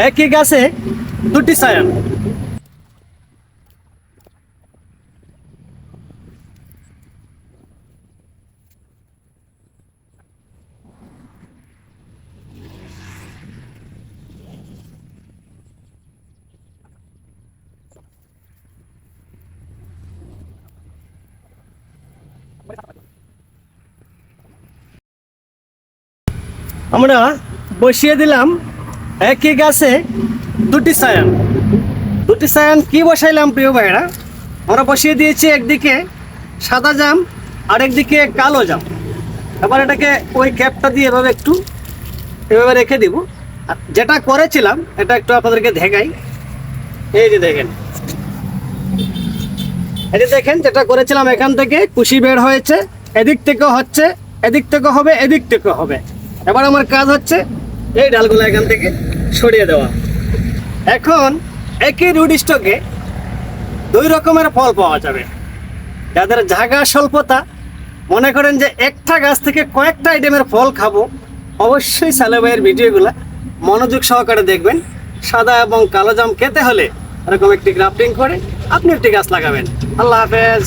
একই গাছে দুটি সায়ান আমরা বসিয়ে দিলাম একই গাছে দুটি সায়ান। দুটি সায়ান কি বসাইলাম প্রিয় ভাইরা আমরা বসিয়ে দিয়েছি একদিকে সাদা জাম আর একদিকে কালো জাম। এবার এটাকে ওই ক্যাপটা দিয়ে এভাবে একটু এভাবে রেখে দিব। যেটা করেছিলাম, এটা একটু আপনাদেরকে দেখাই। এই যে দেখেন। এই যে দেখেন, যেটা করেছিলাম এখান থেকে কুশি বের হয়েছে, এদিক থেকে হচ্ছে, এদিক থেকে হবে, এদিক থেকে হবে। এবার আমার কাজ হচ্ছে এই ডালগুলো এখান থেকে সরিয়ে দেওয়া। এখন একই রুড স্টকে দুই রকমের ফল পাওয়া যাবে। যাদের জায়গা স্বল্পতা, মনে করেন যে একটা গাছ থেকে কয়েকটা আইটেমের ফল খাব, অবশ্যই সালেবাইয়ের ভিডিওগুলো মনোযোগ সহকারে দেখবেন। সাদা এবং কালো জাম খেতে হলে এরকম একটি গ্রাফটিং করে আপনি একটি গাছ লাগাবেন। আল্লাহ হাফেজ।